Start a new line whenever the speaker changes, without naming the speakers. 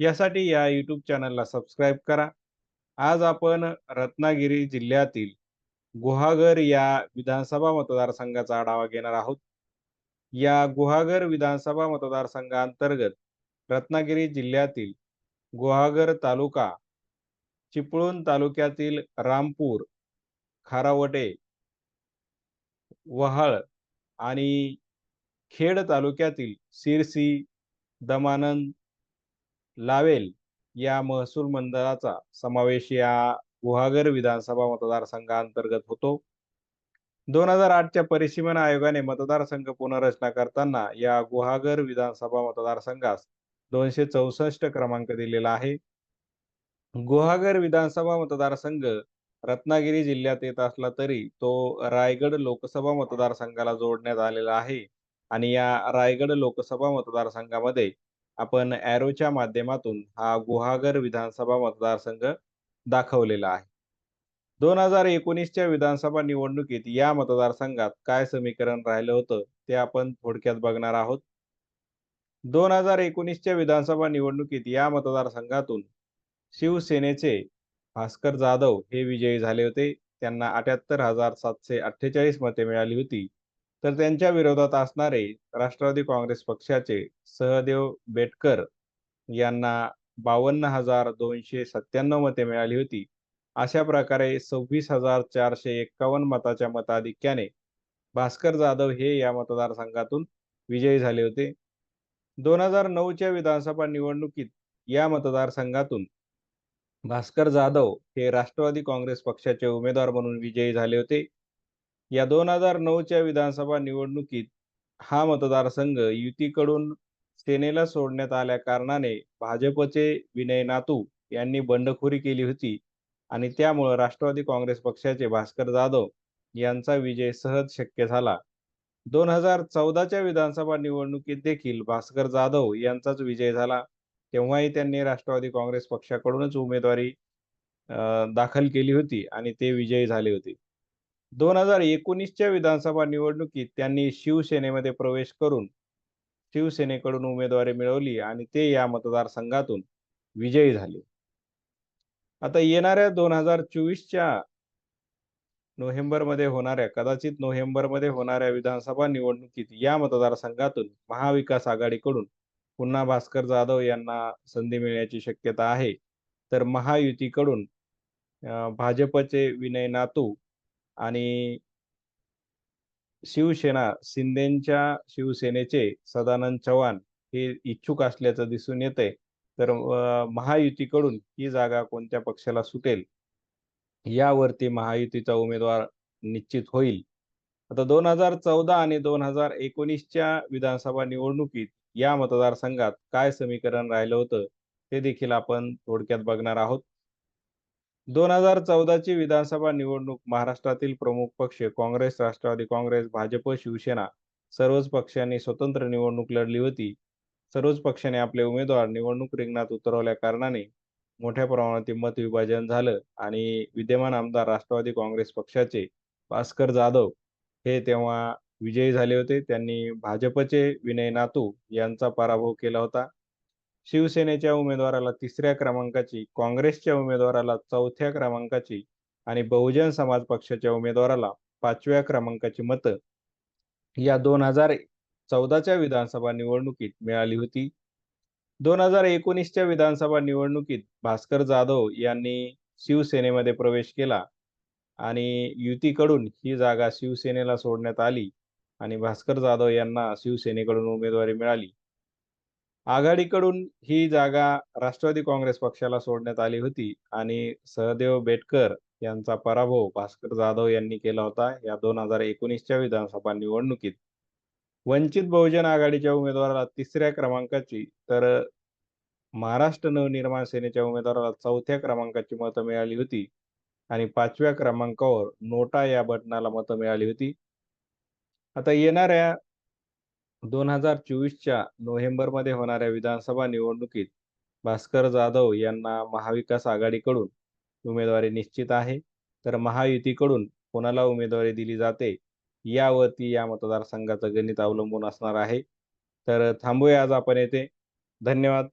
यासाठी या यूट्यूब चॅनलला सबस्क्राईब करा. आज आपण रत्नागिरी जिल्ह्यातील गुहागर या विधानसभा मतदारसंघाचा आढावा घेणार आहोत. या गुहागर विधानसभा मतदारसंघांतर्गत रत्नागिरी जिल्ह्यातील गुहागर तालुका चिपळूण तालुक्यातील रामपूर खारावटे वहाळ आणि खेड तालुक्यातील सिरसी दमानंद लावेल या महसूल मंडळाचा समावेश या गुहागर विधानसभा मतदारसंघाअंतर्गत होतो. दोन हजार आठच्या परिसीमन आयोगाने मतदारसंघ पुनर्रचना करताना या गुहागर विधानसभा मतदारसंघास दोनशे चौसष्ट क्रमांक दिलेला आहे. गुहागर विधानसभा मतदारसंघ रत्नागिरी जिल्ह्यात येत असला तरी तो रायगड लोकसभा मतदारसंघाला जोडण्यात आलेला आहे आणि या रायगड लोकसभा मतदारसंघामध्ये आपण ॲरोच्या माध्यमातून हा गुहागर विधानसभा मतदारसंघ दाखवलेला आहे. दोन हजार एकोणीसच्या विधानसभा निवडणुकीत या मतदारसंघात काय समीकरण राहिलं होतं ते आपण थोडक्यात बघणार आहोत. दोन हजार एकोणीसच्या विधानसभा निवडणुकीत या मतदारसंघातून शिवसेनेचे भास्कर जाधव हे विजयी झाले होते. त्यांना अठ्याहत्तर हजार सातशे अठ्ठेचाळीस मते मिळाली होती. तर त्यांच्या विरोधात असणारे राष्ट्रवादी काँग्रेस पक्षाचे सहदेव बेटकर यांना बावन्न हजार दोनशे सत्त्याण्णव मते मिळाली होती. अशा प्रकारे सव्वीस हजार चारशे एक्कावन्न मताच्या मताधिक्याने भास्कर जाधव हे या मतदारसंघातून विजयी झाले होते. दोन हजार नऊच्या विधानसभा निवडणुकीत या मतदारसंघातून भास्कर जाधव हे राष्ट्रवादी काँग्रेस पक्षाचे उमेदवार म्हणून विजयी झाले होते. या दोन हजार नऊच्या विधानसभा निवडणुकीत हा मतदारसंघ युतीकडून सेनेला सोडण्यात आल्या कारणाने भाजपचे विनय नातू यांनी बंडखोरी केली होती आणि त्यामुळे राष्ट्रवादी काँग्रेस पक्षाचे भास्कर जाधव यांचा विजय सहज शक्य झाला. दोन हजार चौदाच्या विधानसभा निवडणुकीत देखील भास्कर जाधव यांचाच विजय झाला. तेव्हाही त्यांनी राष्ट्रवादी काँग्रेस पक्षाकडूनच उमेदवारी दाखल केली होती आणि ते विजयी झाले होते. दोन हजार एकोणीसच्या विधानसभा निवडणुकीत त्यांनी शिवसेनेमध्ये प्रवेश करून शिवसेनेकडून उमेदवारी मिळवली आणि ते या मतदारसंघातून विजयी झाले. आता येणाऱ्या दोन हजार चोवीसच्या नोव्हेंबरमध्ये होणाऱ्या कदाचित नोव्हेंबरमध्ये होणाऱ्या विधानसभा निवडणुकीत या मतदारसंघातून महाविकास आघाडीकडून पुन्हा भास्कर जाधव यांना संधी मिळण्याची शक्यता आहे. तर महायुतीकडून भाजपचे विनय नातू आणि शिवसेना शिंदेच्या शिवसेनेचे सदानंद चव्हाण हे इच्छुक असल्याचं दिसून येते तर महायुतीकडून ही जागा कोणत्या पक्षाला सुटेल? यावरती महायुतीचा उमेदवार निश्चित होईल. आता दोन हजार चौदा आणि दोन हजार एकोणीसच्या विधानसभा निवडणुकीत या मतदारसंघात काय समीकरण राहिलं होतं ते देखील आपण थोडक्यात बघणार आहोत. दोन हजार चौदाची विधानसभा निवडणूक महाराष्ट्रातील प्रमुख पक्ष काँग्रेस राष्ट्रवादी काँग्रेस भाजप शिवसेना सर्वच पक्षांनी स्वतंत्र निवडणूक लढली होती. सर्वच पक्षाने आपले उमेदवार निवडणूक रिंगणात उतरवल्या कारणाने मोठ्या प्रमाणात मत विभाजन झालं आणि विद्यमान आमदार राष्ट्रवादी काँग्रेस पक्षाचे भास्कर जाधव हे तेव्हा विजयी झाले होते. त्यांनी भाजपचे विनय नातू यांचा पराभव केला होता. शिवसेनेच्या उमेदवाराला तिसऱ्या क्रमांकाची काँग्रेसच्या उमेदवाराला चौथ्या क्रमांकाची आणि बहुजन समाज पक्षाच्या उमेदवाराला पाचव्या क्रमांकाची मतं. या दोन हजार चौदाच्या विधानसभा निवडणुकीत मिळाली होती. दोन हजार एकोणीसच्या विधानसभा निवडणुकीत भास्कर जाधव यांनी शिवसेनेमध्ये प्रवेश केला आणि युतीकडून ही जागा शिवसेनेला सोडण्यात आली आणि भास्कर जाधव यांना शिवसेनेकडून उमेदवारी मिळाली. आघाडीकडून ही जागा राष्ट्रवादी काँग्रेस पक्षाला सोडण्यात आली होती आणि सहदेव बेटकर यांचा पराभव भास्कर जाधव यांनी केला होता या दोन हजार एकोणीसच्या विधानसभा निवडणुकीत. वंचित बहुजन आघाडीच्या उमेदवाराला तिसऱ्या क्रमांकाची तर महाराष्ट्र नवनिर्माण सेनेच्या उमेदवाराला चौथ्या क्रमांकाची मतं मिळाली होती आणि पाचव्या क्रमांकावर नोटा या बटनाला मतं मिळाली होती. आता येणाऱ्या दोन हजार चोवीसच्या नोव्हेंबरमध्ये होणाऱ्या विधानसभा निवडणुकीत भास्कर जाधव यांना महाविकास आघाडीकडून उमेदवारी निश्चित आहे. तर महायुतीकडून कोणाला उमेदवारी दिली जाते? यावरती या मतदारसंघाचं गणित अवलंबून असणार आहे. तर थांबूया आज आपण येथे. धन्यवाद.